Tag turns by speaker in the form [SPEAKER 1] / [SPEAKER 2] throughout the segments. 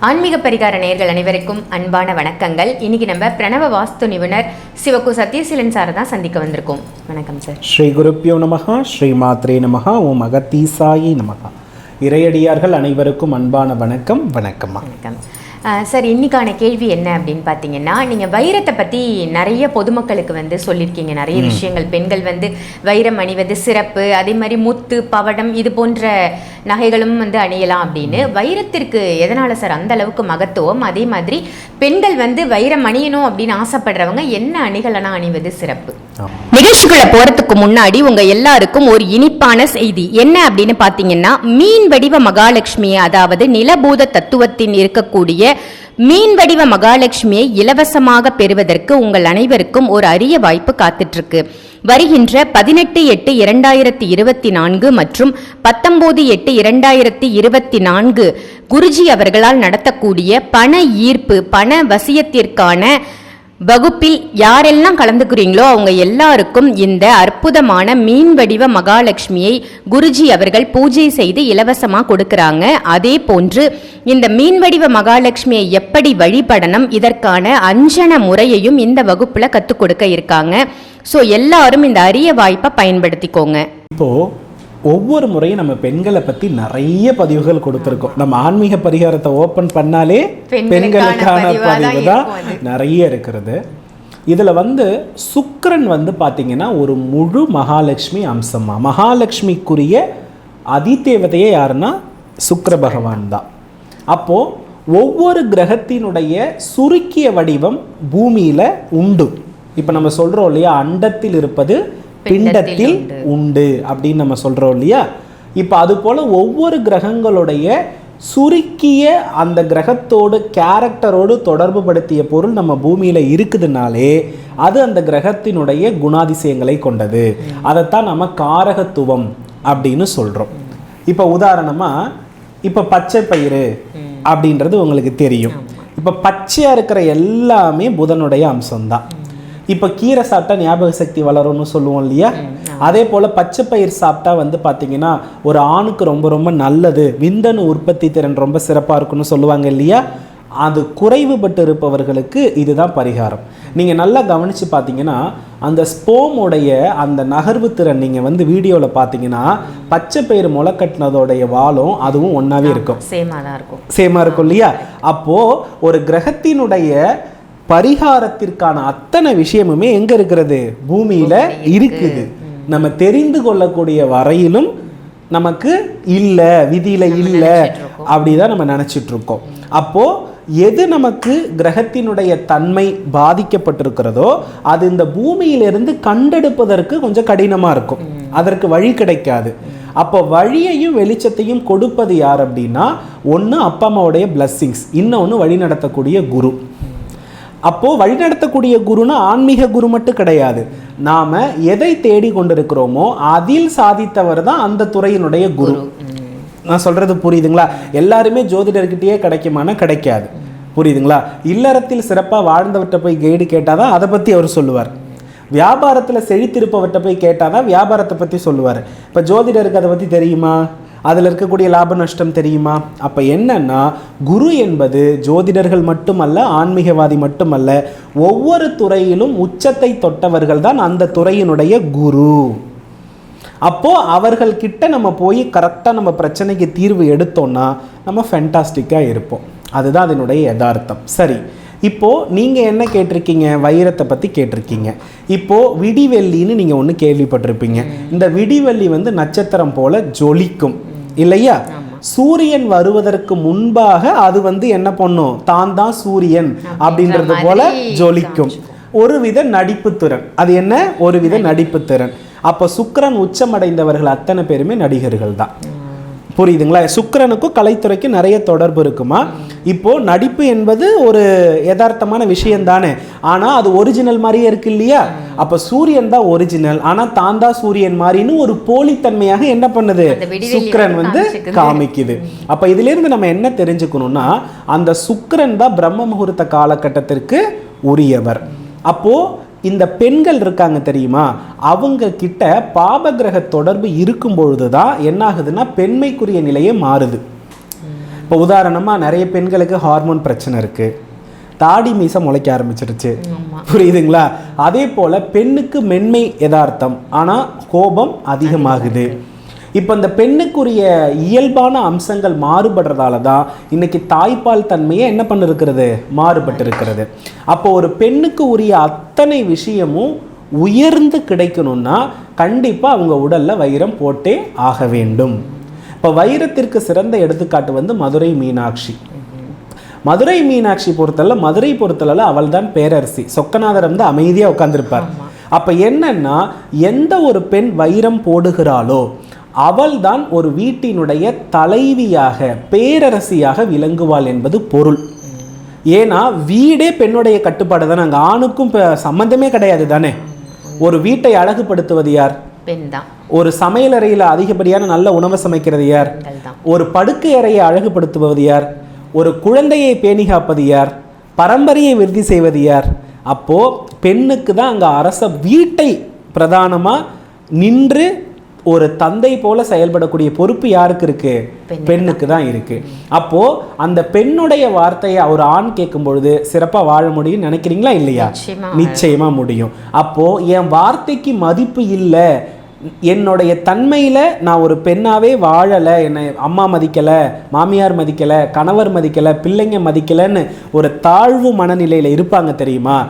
[SPEAKER 1] ஆன்மீக பரிகார நேயர்கள் அனைவருக்கும் அன்பான வணக்கங்கள். இன்னைக்கு நம்ம பிரணவ வாஸ்து நிபுணர் சிவகு சத்யசீலன் சாரை தான் சந்திக்க வந்திருக்கோம். வணக்கம் சார்.
[SPEAKER 2] ஸ்ரீ குருப்பியோ நமகா ஸ்ரீ மாத்ரே நமகா ஓம் அகத்தீசாயி நமகா இறையடியார்கள் அனைவருக்கும் அன்பான வணக்கம் வணக்கம்மா.
[SPEAKER 1] வணக்கம். சார் இன்னைக்கான கேள்வி என்ன அப்படின்னு பார்த்தீங்கன்னா நீங்கள் வைரத்தை பற்றி நிறைய பொதுமக்களுக்கு வந்து சொல்லியிருக்கீங்க நிறைய விஷயங்கள். பெண்கள் வந்து வைரம் அணிவது சிறப்பு அதே மாதிரி முத்து பவடம் இது போன்ற நகைகளும் வந்து அணியலாம் அப்படின்னு. வைரத்திற்கு எதனால சார் அந்த அளவுக்கு மகத்துவம்? அதே மாதிரி பெண்கள் வந்து வைரம் அணியணும் அப்படின்னு ஆசைப்படுறவங்க என்ன அணிகலனா அணிவது சிறப்பு? நிகழ்ச்சிக்குள்ள போறதுக்கு முன்னாடி உங்க எல்லாருக்கும் ஒரு இனிப்பான செய்தி. என்ன அப்படின்னு பாத்தீங்கன்னா மீன் வடிவ மகாலட்சுமியை அதாவது நிலபூத தத்துவத்தின் இருக்கக்கூடிய மீன் வடிவ மகாலட்சுமியை இலவசமாக பெறுவதற்கு உங்கள் அனைவருக்கும் ஒரு அரிய வாய்ப்பு காத்துட்டு இருக்கு வருகின்ற பதினெட்டு எட்டு இரண்டாயிரத்தி இருபத்தி நான்கு மற்றும் பத்தொன்பது எட்டு இரண்டாயிரத்தி இருபத்தி நான்கு குருஜி அவர்களால் நடத்தக்கூடிய பண ஈர்ப்பு பண வசியத்திற்கான வகுப்பில் யாரெல்லாம் கலந்துக்கிறீங்களோ அவங்க எல்லாருக்கும் இந்த அற்புதமான மீன் வடிவ மகாலட்சுமியை குருஜி அவர்கள் பூஜை செய்து இலவசமா கொடுக்கறாங்க. அதே போன்று இந்த மீன் வடிவ மகாலட்சுமியை எப்படி வழிபடணும் இதற்கான அஞ்சன முறையையும் இந்த வகுப்புல கத்துக் கொடுக்க இருக்காங்க. ஸோ எல்லாரும் இந்த அரிய வாய்ப்பை பயன்படுத்திக்கோங்க.
[SPEAKER 2] இப்போ ஒவ்வொரு முறையும் நம்ம பெண்களை பத்தி நிறைய பதிவுகள் கொடுத்துருக்கோம். நம்ம ஆன்மீக பரிகாரத்தை ஓபன் பண்ணாலே
[SPEAKER 1] பெண்களுக்கான பதிவா தான்.
[SPEAKER 2] நிறைய இருக்கிறது. இதுல வந்து சுக்கிரன் வந்து பாத்தீங்கன்னா ஒரு முழு மகாலட்சுமி அம்சமா மகாலட்சுமிக்குரிய அதிதேவதையே யாருன்னா சுக்கிர பகவான் தான். அப்போ ஒவ்வொரு கிரகத்தினுடைய சுருக்கிய வடிவம் பூமியில உண்டு. இப்போ நம்ம சொல்றோம் இல்லையா அண்டத்தில் இருப்பது பிண்டத்தில் உண்டு. அப்படின்னு நம்ம சொல்றோம் இல்லையா? இப்போ அது போல ஒவ்வொரு கிரகங்களுடைய சுருக்கிய அந்த கிரகத்தோடு கேரக்டரோடு தொடர்பு படுத்திய பொருள் நம்ம பூமியில இருக்குதுனாலே அது அந்த கிரகத்தினுடைய குணாதிசயங்களை கொண்டது. அதைத்தான் நம்ம காரகத்துவம் அப்படின்னு சொல்றோம். இப்போ உதாரணமா இப்போ பச்சை பயிறு அப்படின்றது உங்களுக்கு தெரியும். இப்போ பச்சையா இருக்கிற எல்லாமே புதனுடைய அம்சம்தான். இப்போ கீரை சாப்பிட்டா ஞாபக சக்தி வளரும்னு சொல்லுவோம் இல்லையா? அதே போல் பச்சை பயிர் சாப்பிட்டா வந்து பார்த்தீங்கன்னா ஒரு ஆணுக்கு ரொம்ப ரொம்ப நல்லது. விந்தணு உற்பத்தி திறன் ரொம்ப சிறப்பாக இருக்குன்னு சொல்லுவாங்க இல்லையா? அது குறைவுபட்டு இருப்பவர்களுக்கு இதுதான் பரிகாரம். நீங்கள் நல்லா கவனித்து பார்த்தீங்கன்னா அந்த ஸ்போமுடைய அந்த நகர்வு திறன் நீங்கள் வந்து வீடியோவில் பார்த்தீங்கன்னா பச்சை பயிர் முளைக்கட்டினதோடைய வாலும் அதுவும் ஒன்றாவே இருக்கும்.
[SPEAKER 1] சேமா தான் இருக்கும்.
[SPEAKER 2] சேமா இருக்கும் இல்லையா? அப்போ ஒரு கிரகத்தினுடைய பரிகாரத்திற்கான அத்தனை விஷயமுமே எங்க இருக்கிறது? பூமியில இருக்குது. நம்ம தெரிந்து கொள்ளக்கூடிய வரையிலும் நமக்கு இல்ல விதியில இல்ல அப்படிதான் நம்ம நினைச்சிட்டு இருக்கோம் அப்போ எது நமக்கு கிரகத்தினுடைய தன்மை பாதிக்கப்பட்டிருக்கிறதோ அது இந்த பூமியிலிருந்து கண்டெடுப்பதற்கு கொஞ்சம் கடினமா இருக்கும். அதற்கு வழி கிடைக்காது. அப்போ வழியையும் வெளிச்சத்தையும் கொடுப்பது யார் அப்படின்னா ஒன்று அப்பா அம்மாவுடைய பிளஸ்ஸிங்ஸ் இன்னொன்று வழி நடத்தக்கூடிய குரு. அப்போ வழிநடத்தக்கூடிய குருனா ஆன்மீக குரு மட்டும் கிடையாது. நாம எதை தேடி கொண்டிருக்கிறோமோ அதில் சாதித்தவர் தான் அந்த துறையினுடைய குரு. நான் சொல்றது புரியுதுங்களா? எல்லாருமே ஜோதிடர்கிட்டயே கிடைக்குமானா கிடைக்காது. புரியுதுங்களா? இல்லறத்தில் சிறப்பாக வாழ்ந்தவர்கிட்ட போய் கைடு கேட்டாதான் அதை பற்றி அவர் சொல்லுவார். வியாபாரத்தில் செழித்திருப்பவர்கிட்ட போய் கேட்டாதான் வியாபாரத்தை பற்றி சொல்லுவார். இப்போ ஜோதிடருக்கு அதை பற்றி தெரியுமா? அதில் இருக்கக்கூடிய லாப நஷ்டம் தெரியுமா? அப்போ என்னன்னா குரு என்பது ஜோதிடர்கள் மட்டுமல்ல ஆன்மீகவாதி மட்டுமல்ல ஒவ்வொரு துறையிலும் உச்சத்தை தொட்டவர்கள் தான் அந்த துறையினுடைய குரு. அப்போ அவர்கள் கிட்ட நம்ம போய் கரெக்டாக நம்ம பிரச்சனைக்கு தீர்வு எடுத்தோம்னா நம்ம ஃபென்டாஸ்டிக்காக இருப்போம். அதுதான் அதனுடைய யதார்த்தம். சரி இப்போ நீங்கள் என்ன கேட்டிருக்கீங்க? வைரத்தை பற்றி கேட்டிருக்கீங்க. இப்போது விடிவெள்ளின்னு நீங்கள் ஒன்று கேள்விப்பட்டிருப்பீங்க. இந்த விடிவெள்ளி வந்து நட்சத்திரம் போல ஜொலிக்கும். இல்லையா? சூரியன் வருவதற்கு முன்பாக அது வந்து என்ன பண்ணும்? தான் தான் சூரியன் அப்படின்றது போல ஜொலிக்கும். ஒருவித நடிப்பு திறன். அது என்ன? ஒருவித நடிப்பு. திறன். அப்போ சுக்கிரன் உச்சமடைந்தவர்கள் அத்தனை பேருமே நடிகர்கள் தான். புரியுதுங்களா? சுக்கிரனுக்கும் கலைத்துறைக்கும் நிறைய தொடர்பு இருக்குமா? இப்போ நடிப்பு என்பது ஒரு யதார்த்தமான விஷயம் தானே ஆனா அது ஒரிஜினல் மாதிரியே இருக்கு இல்லையா? அப்ப சூரியன் தான் ஒரிஜினல் ஆனா தான் தான் சூரியன் மாதிரின்னு ஒரு போலித்தன்மையாக என்ன பண்ணுது? சுக்கிரன்
[SPEAKER 1] வந்து.
[SPEAKER 2] காமிக்குது. அப்ப இதுல இருந்து நம்ம என்ன தெரிஞ்சுக்கணும்னா அந்த சுக்கிரன் தான் பிரம்ம முகூர்த்த காலகட்டத்திற்கு உரியவர். அப்போ இந்த பெண்கள் இருக்காங்க தெரியுமா? அவங்க கிட்ட பாபகிரக தொடர்பு இருக்கும் பொழுது தான் என்ன ஆகுதுன்னா பெண்மைக்குரிய நிலையே மாறுது. இப்போ உதாரணமாக நிறைய பெண்களுக்கு ஹார்மோன் பிரச்சனை இருக்குது தாடி மீசை முளைக்க ஆரம்பிச்சிருச்சு. புரியுதுங்களா? அதே போல் பெண்ணுக்கு மென்மை யதார்த்தம். ஆனால் கோபம் அதிகமாகுது. இப்போ இந்த பெண்ணுக்குரிய இயல்பான அம்சங்கள் மாறுபடுறதால தான் இன்னைக்கு தாய்ப்பால் தன்மையை என்ன பண்ணிருக்கிறது? மாறுபட்டு இருக்கிறது அப்போ ஒரு பெண்ணுக்கு உரிய அத்தனை விஷயமும் உயர்ந்து கிடைக்கணும்னா கண்டிப்பாக அவங்க உடலில் வைரம் போட்டே ஆக வேண்டும். இப்போ வைரத்திற்கு சிறந்த எடுத்துக்காட்டு வந்து மதுரை மீனாட்சி. மதுரை மீனாட்சி பொறுத்தல மதுரை பொறுத்தல அவள் தான் பேரரசி. சொக்கநாதர் வந்து அமைதியாக உட்கார்ந்திருப்பார். அப்போ என்னன்னா எந்த ஒரு பெண் வைரம் போடுகிறாளோ அவள்தான் ஒரு வீட்டினுடைய தலைவியாக பேரரசியாக விளங்குவாள் என்பது பொருள். ஏன்னா வீடே பெண்ணுடைய கட்டுப்பாடு தானே அங்கே ஆணுக்கும் சம்மந்தமே கிடையாது தானே. ஒரு வீட்டை அழகுபடுத்துவது யார்?
[SPEAKER 1] பெண் தான்
[SPEAKER 2] ஒரு சமையலறையில் அதிகப்படியான நல்ல உணவை சமைக்கிறது யார்? ஒரு படுக்கை அறையை அழகுபடுத்துவது யார்? ஒரு குழந்தையை பேணி காப்பது யார்? பரம்பரையை விருத்தி செய்வது யார்? அப்போ பெண்ணுக்கு தான் அங்கே அரச வீட்டை பிரதானமாக நின்று ஒரு தந்தை போல செயல்படக்கூடிய பொறுப்பு யாருக்கு இருக்கு?
[SPEAKER 1] பெண்ணுக்கு
[SPEAKER 2] தான் இருக்கு. அப்போ அந்த பெண்ணுடைய வார்த்தையை ஒரு ஆண் கேட்கும் பொழுது சிறப்பா வாழ முடியும்னு நினைக்கிறீங்களா இல்லையா?
[SPEAKER 1] நிச்சயமா.
[SPEAKER 2] முடியும். அப்போ என் வார்த்தைக்கு மதிப்பு இல்லை. என்னுடைய தன்மையில நான் ஒரு பெண்ணாவே வாழலை. என்னை அம்மா மதிக்கல மாமியார் மதிக்கல கணவர் மதிக்கல பிள்ளைங்க மதிக்கலைன்னு ஒரு தாழ்வு மனநிலையில இருப்பாங்க தெரியுமா?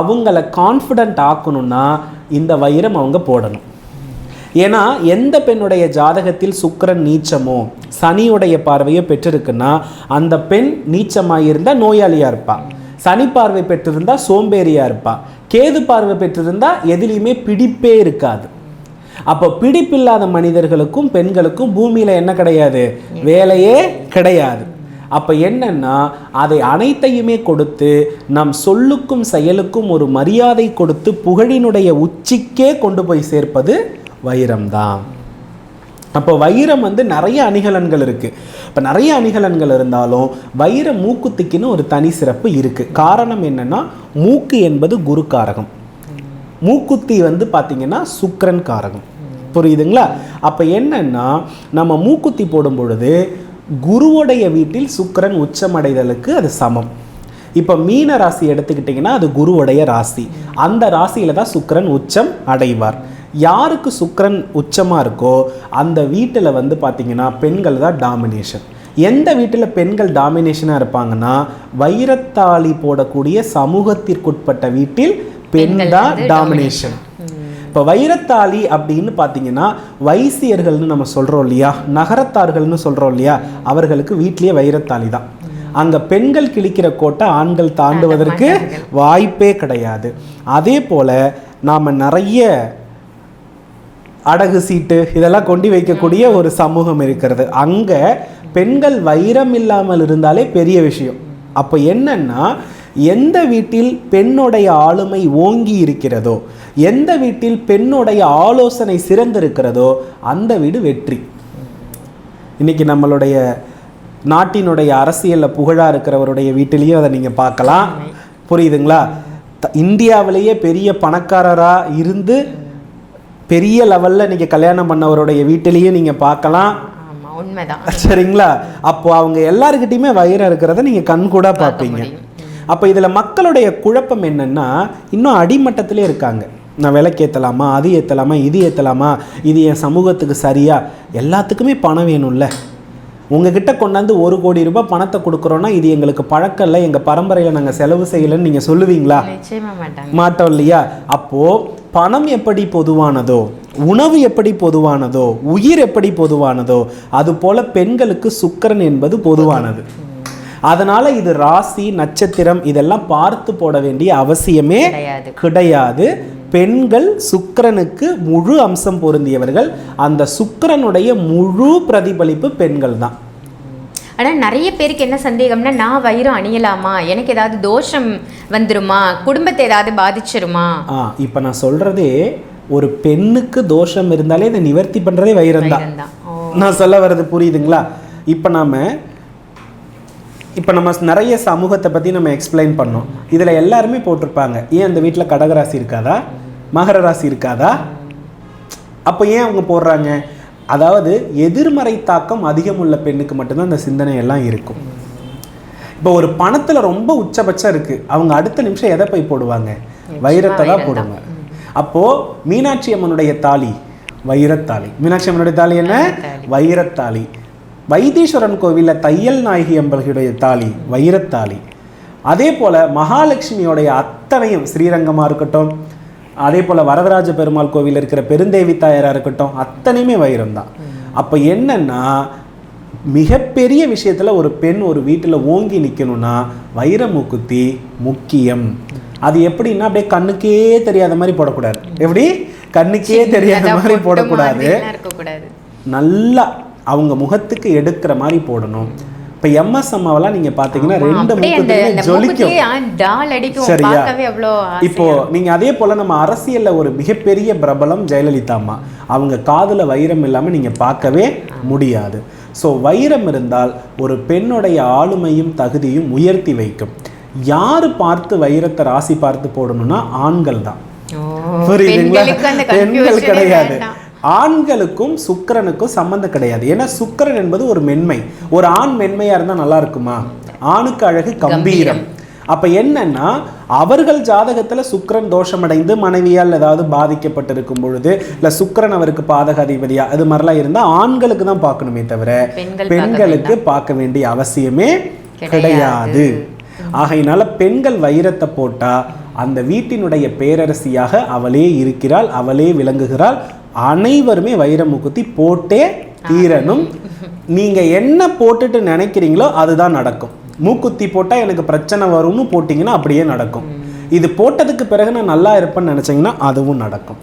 [SPEAKER 2] அவங்கள கான்ஃபிடென்ட் ஆக்கணும்னா இந்த வைரம் அவங்க போடணும். ஏன்னா எந்த பெண்ணுடைய ஜாதகத்தில் சுக்கரன் நீச்சமோ சனியுடைய பார்வையோ பெற்றிருக்குன்னா அந்த பெண் நீச்சமாக இருந்தால் நோயாளியாக இருப்பா. சனி பார்வை பெற்றிருந்தா சோம்பேறியா இருப்பா. கேது பார்வை பெற்றிருந்தா எதுலேயுமே பிடிப்பே இருக்காது. அப்போ பிடிப்பில்லாத மனிதர்களுக்கும் பெண்களுக்கும் பூமியில என்ன கிடையாது? வேலையே கிடையாது. அப்போ என்னன்னா அதை அனைத்தையுமே கொடுத்து நம் சொல்லுக்கும் செயலுக்கும் ஒரு மரியாதை கொடுத்து புகழினுடைய உச்சிக்கே கொண்டு போய் சேர்ப்பது வைரம்தான். அப்போ வைரம் வந்து நிறைய அணிகலன்கள் இருக்குது இப்போ நிறைய அணிகலன்கள் இருந்தாலும் வைர மூக்குத்திக்குன்னு ஒரு தனி சிறப்பு இருக்குது காரணம் என்னன்னா மூக்கு என்பது குரு காரகம். மூக்குத்தி வந்து பார்த்தீங்கன்னா சுக்கரன் காரகம். புரியுதுங்களா? அப்போ என்னன்னா நம்ம மூக்குத்தி போடும் பொழுது குருவுடைய வீட்டில் சுக்கரன் உச்சமடைதலுக்கு அது சமம். இப்போ மீன ராசி எடுத்துக்கிட்டிங்கன்னா அது குருவுடைய ராசி. அந்த ராசியில் தான் சுக்கிரன் உச்சம் அடைவார். யாருக்கு சுக்கிரன் உச்சமாக இருக்கோ அந்த வீட்டில் வந்து பார்த்தீங்கன்னா பெண்கள் தான் டாமினேஷன் எந்த வீட்டில் பெண்கள் டாமினேஷனாக இருப்பாங்கன்னா வைரத்தாளி போடக்கூடிய சமூகத்திற்குட்பட்ட வீட்டில் பெண் தான் டாமினேஷன் இப்போ வைரத்தாளி அப்படின்னு பார்த்தீங்கன்னா வைசியர்கள்னு நம்ம சொல்கிறோம் இல்லையா? நகரத்தார்கள்னு சொல்கிறோம் இல்லையா? அவர்களுக்கு வீட்லேயே வைரத்தாளி தான். அங்கே பெண்கள் கிழிக்கிற கோட்டை ஆண்கள் தாண்டுவதற்கு வாய்ப்பே கிடையாது. அதே போல் நாம் நிறைய அடகு சீட்டு இதெல்லாம் கொண்டு வைக்கக்கூடிய ஒரு சமூகம் இருக்கிறது. அங்கே பெண்கள் வைரம் இல்லாமல் இருந்தாலே பெரிய விஷயம். அப்போ என்னன்னா எந்த வீட்டில் பெண்ணுடைய ஆளுமை ஓங்கி இருக்கிறதோ எந்த வீட்டில் பெண்ணுடைய ஆலோசனை சிறந்திருக்கிறதோ அந்த வீடு வெற்றி. இன்னைக்கு நம்மளுடைய நாட்டினுடைய அரசியலில் புகழாக இருக்கிறவருடைய வீட்டிலையும் அதை நீங்கள் பார்க்கலாம். புரியுதுங்களா? த- இந்தியாவிலேயே பெரிய பணக்காரராக இருந்து பெரிய லெவலில் நீங்கள் கல்யாணம் பண்ணவருடைய வீட்டிலையும் நீங்கள் பார்க்கலாம்.
[SPEAKER 1] உண்மைதான்.
[SPEAKER 2] சரிங்களா? அப்போ அவங்க எல்லாருக்கிட்டையுமே வைரம் இருக்கிறத நீங்கள் கண்கூட பார்ப்பீங்க. அப்போ இதில் மக்களுடைய குழப்பம் என்னன்னா இன்னும் அடிமட்டத்திலே இருக்காங்க. நான் விலைக்கு ஏற்றலாமா அது ஏற்றலாமா இது ஏற்றலாமா இது என் சமூகத்துக்கு சரியா? எல்லாத்துக்குமே பணம் வேணும்ல. உங்ககிட்ட கொண்டாந்து ஒரு கோடி ரூபாய் பணத்தை கொடுக்குறோன்னா இது எங்களுக்கு பழக்கம் இல்லை. எங்கள் பரம்பரையில் நாங்கள் செலவு செய்யலைன்னு நீங்கள் சொல்லுவீங்களா? மாட்டோம் இல்லையா? அப்போ பணம் எப்படி பொதுவானதோ உணவு எப்படி பொதுவானதோ உயிர் எப்படி பொதுவானதோ அதுபோல பெண்களுக்கு சுக்கிரன் என்பது பொதுவானது. அதனால இது ராசி நட்சத்திரம் இதெல்லாம் பார்த்து போட வேண்டிய அவசியமே
[SPEAKER 1] கிடையாது.
[SPEAKER 2] பெண்கள் சுக்கிரனுக்கு முழு அம்சம் பொருந்தியவர்கள். அந்த சுக்கிரனுடைய முழு பிரதிபலிப்பு பெண்கள் தான்
[SPEAKER 1] ஆனா நிறைய பேருக்கு என்ன சந்தேகம்னா நான் வைரம் அணியலாமா? எனக்கு ஏதாவது தோஷம் வந்துருமா? குடும்பத்தை ஏதாவது பாதிச்சிருமா?
[SPEAKER 2] ஆ இப்போ நான் சொல்றதே ஒரு பெண்ணுக்கு தோஷம் இருந்தாலே இதை நிவர்த்தி பண்றதே வைரம் தான் நான் சொல்ல வர்றது புரியுதுங்களா? இப்போ நாம இப்போ நம்ம நிறைய சமூகத்தை பற்றி நம்ம எக்ஸ்பிளைன் பண்ணோம். இதில் எல்லாருமே போட்டிருப்பாங்க. ஏன் அந்த வீட்டில் கடகராசி இருக்காதா? மகர ராசி இருக்காதா? அப்போ ஏன் அவங்க போடுறாங்க? அதாவது எதிர்மறை தாக்கம் அதிகம் உள்ள பெண்ணுக்கு மட்டும்தான் அந்த சிந்தனை எல்லாம் இருக்கும். இப்போ ஒரு பணத்துல ரொம்ப உச்சபட்சம் இருக்கு. அவங்க அடுத்த நிமிஷம் எதை போய் போடுவாங்க? வைரத்தை தான் போடுவாங்க. அப்போ மீனாட்சி அம்மனுடைய தாலி வைரத்தாலி. மீனாட்சி அம்மனுடைய தாலி என்ன? வைரத்தாலி. வைத்தீஸ்வரன் கோவில்ல தையல் நாயகி அம்பர்களுடைய தாலி வைரத்தாலி. அதே போல மகாலட்சுமியோடைய அத்தனையும் ஸ்ரீரங்கமா இருக்கட்டும் அதே போல வரதராஜ பெருமாள் கோவில் இருக்கிற பெருந்தேவி தாயாரா இருக்கட்டும் அத்தனையுமே வைரம் தான். அப்ப என்னன்னா மிகப்பெரிய விஷயத்துல ஒரு பெண் ஒரு வீட்டுல ஓங்கி நிக்கணும்னா வைர மூக்குத்தி முக்கியம். அது எப்படின்னா அப்படியே கண்ணுக்கே தெரியாத மாதிரி போடக்கூடாது. எப்படி? கண்ணுக்கே தெரியாத மாதிரி போடக்கூடாது. நல்லா அவங்க முகத்துக்கு எடுக்கிற மாதிரி போடணும். இப்ப எம்எஸ் அம்மாவெல்லாம் நீங்க பாத்தீங்கன்னா ரெண்டு
[SPEAKER 1] அந்த
[SPEAKER 2] ஜொலிக்கும். சரியா? இப்போ நீங்க அதே போல நம்ம அரசியல்ல ஒரு மிகப்பெரிய பிரபலம் ஜெயலலிதா அம்மா. அவங்க காதுல வைரம் இல்லாம நீங்க பார்க்கவே முடியாது. ஸோ வைரம் இருந்தால் ஒரு பெண்ணுடைய ஆளுமையும் தகுதியும் உயர்த்தி வைக்கும். யாரு பார்த்து வைரத்தை ராசி பார்த்து போடணும்னா ஆண்கள் தான். புரியுதுங்களா? பெண்கள் கிடையாது. ஆண்களுக்கும் சுக்கிரனுக்கும் சம்பந்தம் கிடையாது. ஏன்னா சுக்கிரன் என்பது ஒரு மென்மை. ஒரு ஆண் மென்மையா இருந்தா நல்லா இருக்குமா? ஆணுக்கு அழகு கம்பீரம். அப்ப என்னன்னா அவர்கள் ஜாதகத்துல சுக்கிரன் தோஷமடைந்து மனைவியால் ஏதாவது பாதிக்கப்பட்டிருக்கும் பொழுது இல்ல சுக்கிரன் அவருக்கு பாதக அதிபதியா அது மாதிரிலாம் இருந்தா ஆண்களுக்கு தான் பார்க்கணுமே தவிர
[SPEAKER 1] பெண்கள்
[SPEAKER 2] பெண்களுக்கு பார்க்க வேண்டிய அவசியமே கிடையாது. ஆகையினால பெண்கள் வைரத்தை போட்டா அந்த வீட்டினுடைய பேரரசியாக அவளே இருக்கிறாள் அவளே விளங்குகிறாள் அனைவருமே வைர முக்குத்தி போட்டே தீரணும். நீங்க என்ன போட்டுட்டு நினைக்கிறீங்களோ அதுதான் நடக்கும். மூக்குத்தி போட்டா எனக்கு பிரச்சனை வரும்னு போட்டிங்கன்னா அப்படியே நடக்கும். இது போட்டதுக்கு பிறகு நான் நல்லா இருப்பேன்னு நினைச்சீங்கன்னா அதுவும் நடக்கும்.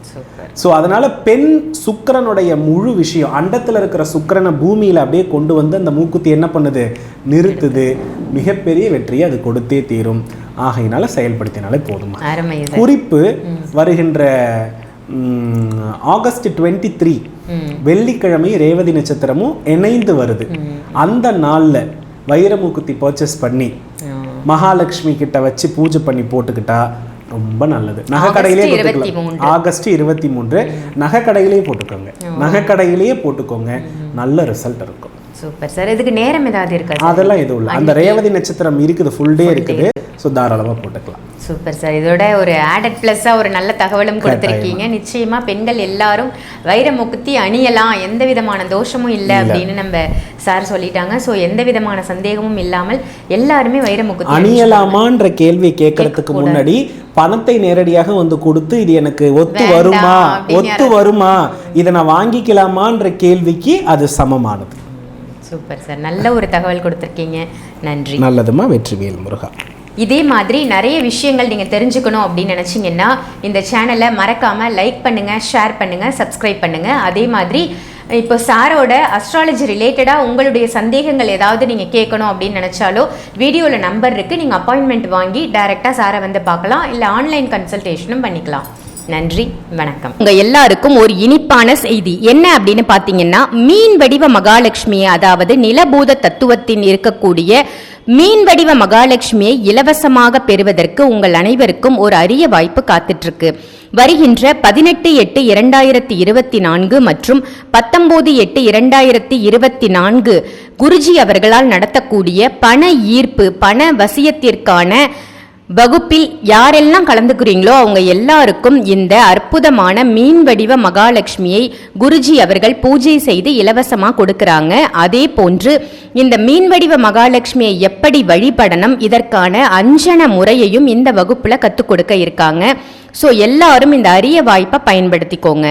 [SPEAKER 2] ஸோ அதனால பெண் சுக்கிரனுடைய முழு விஷயம் அண்டத்தில் இருக்கிற சுக்கிரனை பூமியில அப்படியே கொண்டு வந்து அந்த மூக்குத்தி என்ன பண்ணுது? நிறுத்துது. மிகப்பெரிய வெற்றியை அது கொடுத்தே தீரும். ஆகையினால செயல்படுத்தினாலே போதுமா. குறிப்பு வருகின்ற ஆகஸ்ட் டுவெண்ட்டி த்ரீ. வெள்ளிக்கிழமை ரேவதி நட்சத்திரமும் இணைந்து வருது. அந்த நாள்ல வைரமூக்குத்தி பர்ச்சேஸ் பண்ணி. மகாலட்சுமி கிட்ட வச்சு பூஜை பண்ணி போட்டுக்கிட்டா ரொம்ப நல்லது.
[SPEAKER 1] ஆகஸ்ட் இருபத்தி
[SPEAKER 2] போட்டுக்கலாம் ஆகஸ்ட் இருபத்தி மூன்று நகைக்கடையிலேயே போட்டுக்கோங்க. நகைக்கடையிலேயே போட்டுக்கோங்க. நல்ல ரிசல்ட் இருக்கும்.
[SPEAKER 1] Super sir. இதுக்கு நேரம் ஏதாவது இருக்கா
[SPEAKER 2] அதெல்லாம் எதுவும் இல்லை. அந்த ரேவதி நட்சத்திரம் இருக்குது ஃபுல் டே இருக்குது. ஸோ தாராளமா போட்டுக்கலாம்.
[SPEAKER 1] சூப்பர் சார் இதோட ஒரு ஆடட் ப்ளஸ்ஸாக ஒரு நல்ல தகவலும் கொடுத்துருக்கீங்க. நிச்சயமா பெண்கள் எல்லாரும் வைர முக்குத்தி அணியலாம். எந்த விதமான தோஷமும் இல்லை அப்படின்னு நம்ம சார் சொல்லிட்டாங்க. ஸோ எந்த விதமான சந்தேகமும் இல்லாமல் எல்லாருமே வைர முக்குத்தி
[SPEAKER 2] அணியலாமான்ற கேள்வி கேட்கறதுக்கு முன்னாடி பணத்தை நேரடியாக வந்து கொடுத்து இது எனக்கு ஒத்து வருமா? ஒத்து வருமா? இதை நான் வாங்கிக்கலாமான்ற கேள்விக்கு அது சமமானது.
[SPEAKER 1] சூப்பர் சார் நல்ல ஒரு தகவல் கொடுத்துருக்கீங்க. நன்றி.
[SPEAKER 2] நல்லதுமா வெற்றிவேல் முருகா.
[SPEAKER 1] இதே மாதிரி நிறைய விஷயங்கள் நீங்கள் தெரிஞ்சுக்கணும் அப்படின்னு நினச்சிங்கன்னா இந்த சேனலை மறக்காமல் லைக் பண்ணுங்கள் ஷேர் பண்ணுங்கள் சப்ஸ்கிரைப் பண்ணுங்கள் அதே மாதிரி இப்போ சாரோட அஸ்ட்ராலஜி ரிலேட்டடாக உங்களுடைய சந்தேகங்கள் ஏதாவது நீங்கள் கேட்கணும் அப்படின்னு நினச்சாலோ வீடியோவில் நம்பர் இருக்குது நீங்கள் அப்பாயின்மெண்ட் வாங்கி டைரெக்டாக சாரை வந்து பார்க்கலாம். இல்லை ஆன்லைன் கன்சல்டேஷனும் பண்ணிக்கலாம். நன்றி வணக்கம். உங்க எல்லாருக்கும் ஒரு இனிப்பான செய்தி. என்ன அப்படின்னு பாத்தீங்கன்னா மீன் வடிவ மகாலட்சுமி அதாவது நிலபூத தத்துவத்தின் இருக்கக்கூடிய மீன் வடிவ மகாலட்சுமியை இலவசமாக பெறுவதற்கு உங்கள் அனைவருக்கும் ஒரு அரிய வாய்ப்பு காத்துட்ருக்கு. வருகின்ற பதினெட்டு எட்டு இரண்டாயிரத்தி இருபத்தி நான்கு மற்றும் பத்தொன்பது எட்டு இரண்டாயிரத்தி இருபத்தி நான்கு குருஜி அவர்களால் நடத்தக்கூடிய பண ஈர்ப்பு பண வசியத்திற்கான வகுப்பில் யாரெல்லாம் கலந்துக்கிறீங்களோ அவங்க எல்லாருக்கும் இந்த அற்புதமான மீன் வடிவ மகாலட்சுமியை குருஜி அவர்கள் பூஜை செய்து இலவசமாக கொடுக்கறாங்க. அதே போன்று இந்த மீன் வடிவ மகாலட்சுமியை எப்படி வழிபடணும் இதற்கான அஞ்சன முறையையும் இந்த வகுப்புல கத்துக் கொடுக்க இருக்காங்க. ஸோ எல்லாரும் இந்த அரிய வாய்ப்பை பயன்படுத்திக்கோங்க.